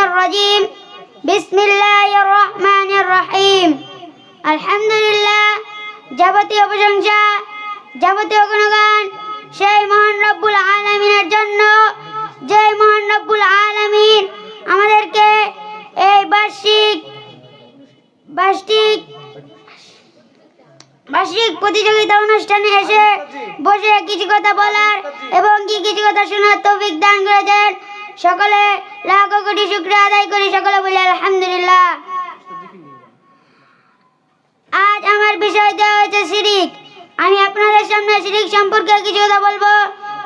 الرجيم بسم الله الرحمن الرحيم الحمد لله যাবতীয় প্রশংসা যাবতীয় গুণগান সেই মহান রব্বুল আলমিনের জন্য যে মহান রব্বুল আলমিন আমাদেরকে এই বার্ষিক বার্ষিক বার্ষিক প্রতিযোগিতা অনুষ্ঠানে এসে বসে কিছু কথা বলার এবং কি কিছু কথা শোনার তৌফিক দান করেছেন সকলে লাখ কোটি শুক্র আদায় করি, সকলে বলি আলহামদুলিল্লাহ। আজ আমার বিষয় দেওয়া হয়েছে শিরিক। আমি আপনাদের সামনে শিরিক সম্পর্কে কিছু কথা বলব।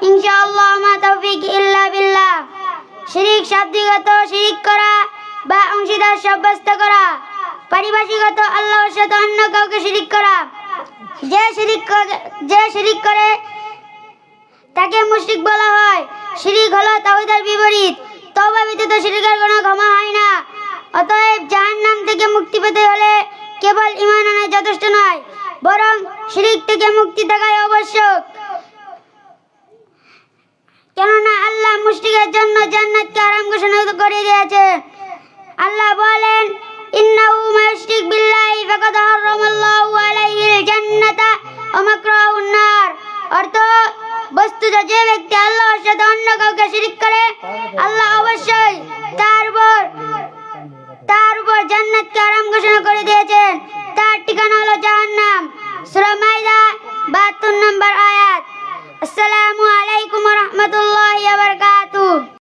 ইনশাআল্লাহ, আমা তৌফিক ইল্লা বিল্লাহ। শিরিক শাব্দিগত শিরিক করা বা অংশীদার সাব্যস্ত করা। পারিভাষিকত আল্লাহর সাথে অন্য কাউকে শিরিক করা। যে শিরিক যে শিরিক করে তাকে মুশরিক বলা হয়। শিরিক হলো তাওহীদের বিপরীত। তওবা ব্যতীত শিরিকের কোনো ক্ষমা হয় না। অতএব জাহান্নাম থেকে মুক্তি পেতে হলে কেবল ঈমান আনা যথেষ্ট নয়, বরং শিরিক থেকে মুক্তি থাকাই আবশ্যক। কেননা আল্লাহ মুশরিকের জন্য জান্নাতকে হারাম ঘোষণা করে দিয়েছে। আল্লাহ বলেন, ইন্নাহু মায়ুশরিক বিল্লাহি ফাকাদ হারামাল্লাহু আলাইহিল জান্নাতা ওয়া যে ব্যক্তি আল্লাহর সাথে অন্য কাউকে শিরিক করে, আল্লাহ অবশ্যই তার উপর তার উপর জান্নাতকে আরাম ঘোষণা করে দিয়েছেন। তার ঠিকানা হলো জাহান্নাম। সূরা মাইদা 72 নম্বর আয়াত। আসসালামু আলাইকুম ওয়া রাহমাতুল্লাহি ওয়া বারাকাতুহু